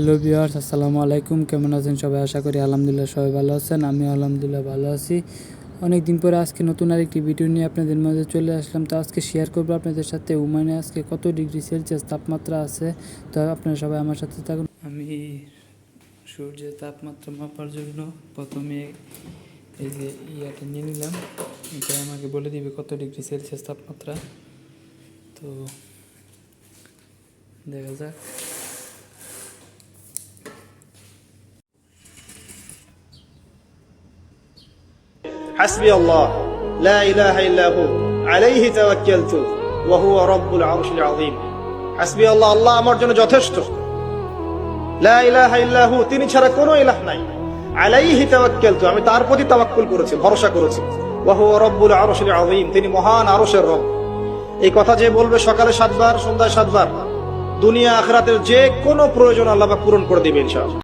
Hello viewers আসসালামু আলাইকুম। কেমন আছেন সবাই? আশা করি আলহামদুলিল্লাহ সবাই ভালো আছেন। আমি আলহামদুলিল্লাহ ভালো আছি। অনেক দিন পরে আজকে নতুন আরেকটি ভিডিও নিয়ে আপনাদের মাঝে চলে আসলাম। তো আজকে শেয়ার করব আপনাদের সাথে। উমানে আজকে কত ডিগ্রি সেলসিয়াস তাপমাত্রা আছে? তো আপনারা সবাই আমার সাথে থাকুন। আমি সূর্যের তাপমাত্রা মাপার জন্য প্রথমে এই যে ইয়াটা নিয়ে নিলাম। এটা আমাকে বলে দিবে কত ডিগ্রি সেলসিয়াস তাপমাত্রা। তো দেখা যাক। হাসবি আল্লাহ লা ইলাহা ইল্লাহু আলাইহি তাওয়াক্কালতু, ওয়া হুয়া রাব্বুল আরশিল আযীম। হাসবি আল্লাহ আল্লাহ আমার জন্য যথেষ্ট। লা ইলাহা ইল্লাহু তিনি ছাড়া কোনো ইলাহ নাই। আলাইহি তাওয়াক্কালতু, আমি তার প্রতি তাওয়াক্কুল করেছি, ভরসা করেছি। ওয়া হুয়া রাব্বুল আরশিল আযীম, তিনি মহান আরশের রব। এই কথা যে বলবে সকালে সাতবার, সন্ধ্যায় সাতবার, দুনিয়া আখরাতের যে কোনো প্রয়োজন আল্লাহ পূরণ করে দিবে ইনশাআল্লাহ।